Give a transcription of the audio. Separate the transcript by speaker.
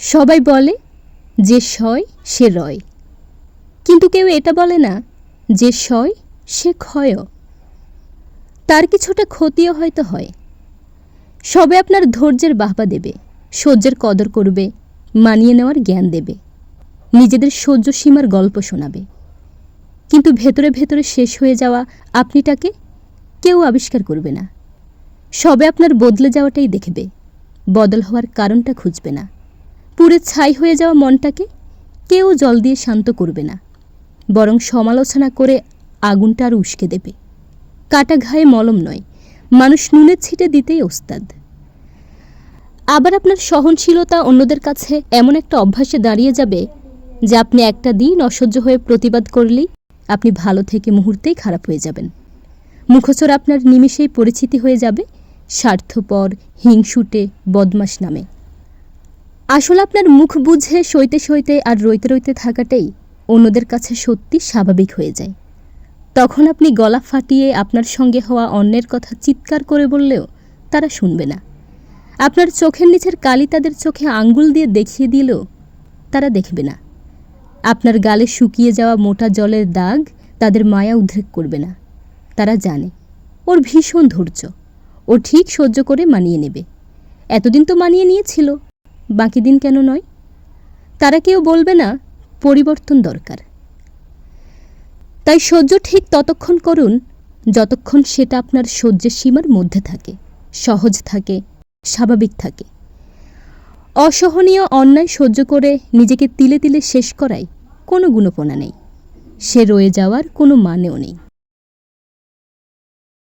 Speaker 1: সবাই বলে যে সয়, সে রয়। কিন্তু কেউ এটা বলে না যে সয়, সে ক্ষয়। তার কিছুটা ক্ষতিও হয়তো হয়। সবে আপনার ধৈর্যের বাহবা দেবে, সহ্যের কদর করবে, মানিয়ে নেওয়ার জ্ঞান দেবে, নিজেদের সহ্য সীমার গল্প শোনাবে। কিন্তু ভেতরে ভেতরে শেষ হয়ে যাওয়া আপনিটাকে কেউ আবিষ্কার করবে না। সবে আপনার বদলে যাওয়াটাই দেখবে, বদল হওয়ার কারণটা খুঁজবে না। পুরে ছাই হয়ে যাওয়া মনটাকে কেউ জল দিয়ে শান্ত করবে না, বরং সমালোচনা করে আগুনটা আর উস্কে দেবে। কাটা ঘায়ে মলম নয়, মানুষ নুনের ছিটে দিতেই ওস্তাদ। আবার আপনার সহনশীলতা অন্যদের কাছে এমন একটা অভ্যাসে দাঁড়িয়ে যাবে যে আপনি একটা দিন অসহ্য হয়ে প্রতিবাদ করলেই আপনি ভালো থেকে মুহূর্তেই খারাপ হয়ে যাবেন। মুখচর আপনার নিমিষেই পরিচিতি হয়ে যাবে স্বার্থপর হিংসুটে বদমাস নামে। আসলে আপনার মুখ বুঝে সইতে সইতে আর রইতে রইতে থাকাটাই অন্যদের কাছে সত্যি স্বাভাবিক হয়ে যায়। তখন আপনি গলা ফাটিয়ে আপনার সঙ্গে হওয়া অন্যের কথা চিৎকার করে বললেও তারা শুনবে না। আপনার চোখের নিচের কালি তাদের চোখে আঙ্গুল দিয়ে দেখিয়ে দিলেও তারা দেখবে না। আপনার গালে শুকিয়ে যাওয়া মোটা জলের দাগ তাদের মায়া উদ্রেক করবে না। তারা জানে, ওর ভীষণ ধৈর্য, ও ঠিক সহ্য করে মানিয়ে নেবে। এতদিন তো মানিয়ে নিয়েছিল। বাকি দিন কেন নয়? তারা কেউ বলবে না, পরিবর্তন দরকার। তাই সহ্য ঠিক ততক্ষণ করুন, যতক্ষণ সেটা আপনার সহ্যের সীমার মধ্যে থাকে, সহজ থাকে, স্বাভাবিক থাকে। অসহনীয় অন্যায় সহ্য করে নিজেকে তিলে তিলে শেষ করায় কোনো গুণপনা নেই। সে রয়ে যাওয়ার কোনো মানেও নেই।